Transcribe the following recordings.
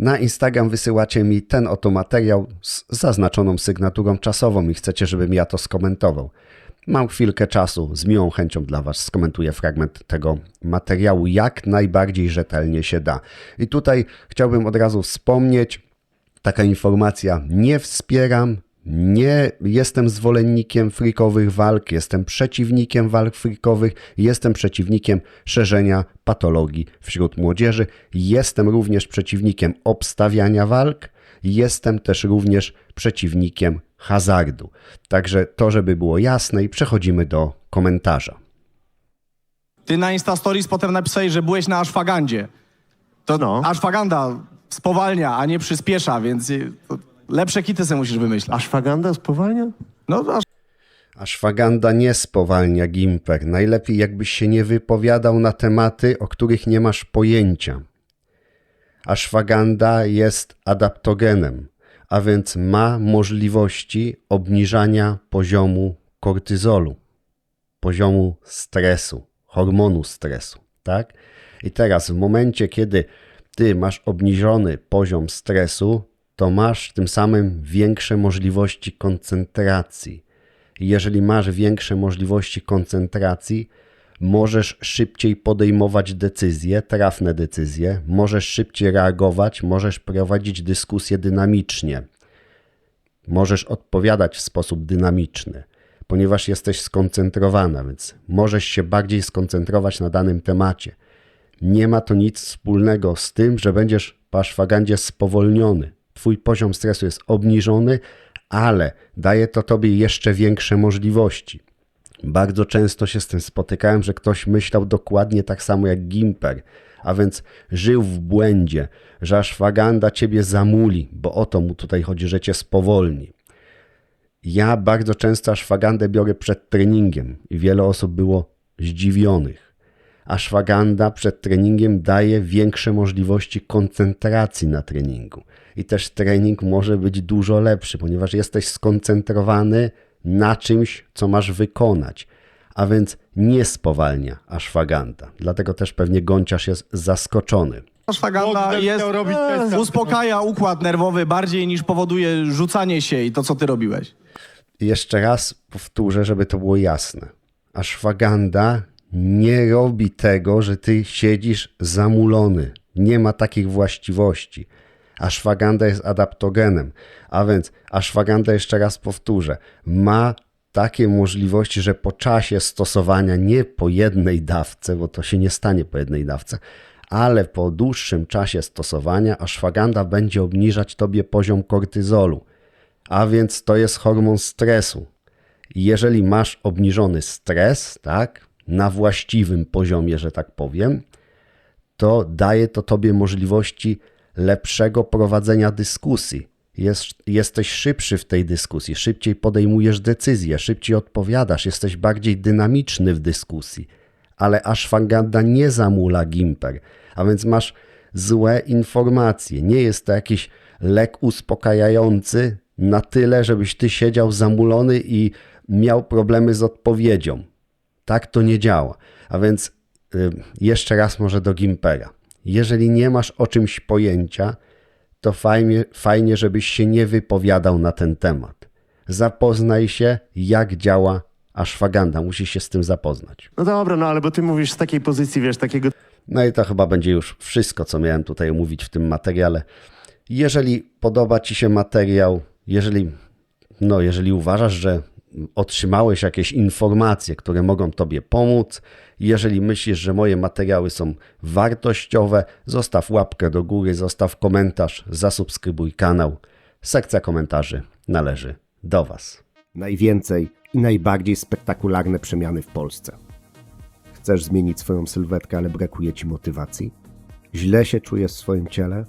Na Instagram wysyłacie mi ten oto materiał z zaznaczoną sygnaturą czasową i chcecie, żebym ja to skomentował. Mam chwilkę czasu, z miłą chęcią dla Was skomentuję fragment tego materiału, jak najbardziej rzetelnie się da. I tutaj chciałbym od razu wspomnieć, taka informacja, nie wspieram, nie jestem zwolennikiem frikowych walk, jestem przeciwnikiem walk frikowych, jestem przeciwnikiem szerzenia patologii wśród młodzieży, jestem również przeciwnikiem obstawiania walk, jestem też również przeciwnikiem hazardu. Także to, żeby było jasne i przechodzimy do komentarza. Ty na Insta Stories potem napisałeś, że byłeś na aszwagandzie. To No. aszwaganda spowalnia, a nie przyspiesza, więc to lepsze kity sobie musisz wymyślać. Ashwagandha spowalnia? No, aż Ashwagandha nie spowalnia Gimper. Najlepiej jakbyś się nie wypowiadał na tematy, o których nie masz pojęcia. Ashwagandha jest adaptogenem, a więc ma możliwości obniżania poziomu kortyzolu, poziomu stresu, hormonu stresu, tak? I teraz w momencie, kiedy ty masz obniżony poziom stresu, to masz tym samym większe możliwości koncentracji. Jeżeli masz większe możliwości koncentracji, możesz szybciej podejmować decyzje, trafne decyzje, możesz szybciej reagować, możesz prowadzić dyskusje dynamicznie, możesz odpowiadać w sposób dynamiczny, ponieważ jesteś skoncentrowana, więc możesz się bardziej skoncentrować na danym temacie. Nie ma to nic wspólnego z tym, że będziesz po aszwagandzie spowolniony. Twój poziom stresu jest obniżony, ale daje to tobie jeszcze większe możliwości. Bardzo często się z tym spotykałem, że ktoś myślał dokładnie tak samo jak Gimper, a więc żył w błędzie, że aszwaganda ciebie zamuli, bo o to mu tutaj chodzi, że cię spowolni. Ja bardzo często aszwagandę biorę przed treningiem i wiele osób było zdziwionych. Ashwagandha przed treningiem daje większe możliwości koncentracji na treningu. I też trening może być dużo lepszy, ponieważ jesteś skoncentrowany na czymś, co masz wykonać. A więc nie spowalnia ashwagandha. Dlatego też pewnie gąciarz jest zaskoczony. aszwaganda Bogdan jest, testa. uspokaja układ nerwowy bardziej niż powoduje rzucanie się i to, co ty robiłeś. Jeszcze raz powtórzę, żeby to było jasne. Ashwagandha nie robi tego, że ty siedzisz zamulony. Nie ma takich właściwości. Ashwagandha jest adaptogenem, a więc ashwagandha, jeszcze raz powtórzę, ma takie możliwości, że po czasie stosowania, nie po jednej dawce, bo to się nie stanie po jednej dawce, ale po dłuższym czasie stosowania ashwagandha będzie obniżać tobie poziom kortyzolu, a więc to jest hormon stresu. Jeżeli masz obniżony stres, tak, na właściwym poziomie, że tak powiem, to daje to tobie możliwości lepszego prowadzenia dyskusji. Jest, jesteś szybszy w tej dyskusji, szybciej podejmujesz decyzje, szybciej odpowiadasz, jesteś bardziej dynamiczny w dyskusji. Ale ashwagandha nie zamula gimper, a więc masz złe informacje. Nie jest to jakiś lek uspokajający na tyle, żebyś ty siedział zamulony i miał problemy z odpowiedzią. Tak to nie działa. A więc y, jeszcze raz może do Gimpera. Jeżeli nie masz o czymś pojęcia, to fajnie, fajnie, żebyś się nie wypowiadał na ten temat. Zapoznaj się, jak działa ashwagandha. Musisz się z tym zapoznać. No dobra, no ale bo ty mówisz z takiej pozycji, wiesz, takiego No i to chyba będzie już wszystko, co miałem tutaj omówić w tym materiale. Jeżeli podoba Ci się materiał, jeżeli, no, jeżeli uważasz, że otrzymałeś jakieś informacje, które mogą Tobie pomóc, jeżeli myślisz, że moje materiały są wartościowe, zostaw łapkę do góry, zostaw komentarz, zasubskrybuj kanał. Sekcja komentarzy należy do Was. Najwięcej i najbardziej spektakularne przemiany w Polsce. Chcesz zmienić swoją sylwetkę, ale brakuje ci motywacji? Źle się czujesz w swoim ciele?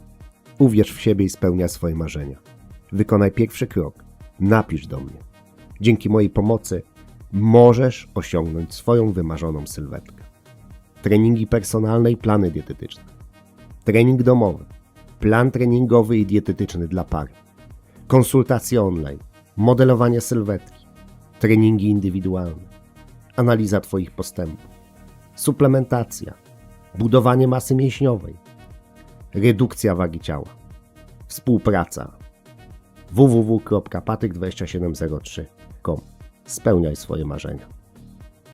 Uwierz w siebie i spełniaj swoje marzenia. Wykonaj pierwszy krok. Napisz do mnie. Dzięki mojej pomocy możesz osiągnąć swoją wymarzoną sylwetkę. Treningi personalne i plany dietetyczne. Trening domowy. Plan treningowy i dietetyczny dla pary. Konsultacje online. Modelowanie sylwetki. Treningi indywidualne. Analiza Twoich postępów. Suplementacja. Budowanie masy mięśniowej. Redukcja wagi ciała. Współpraca www.patyk2703.com Spełniaj swoje marzenia.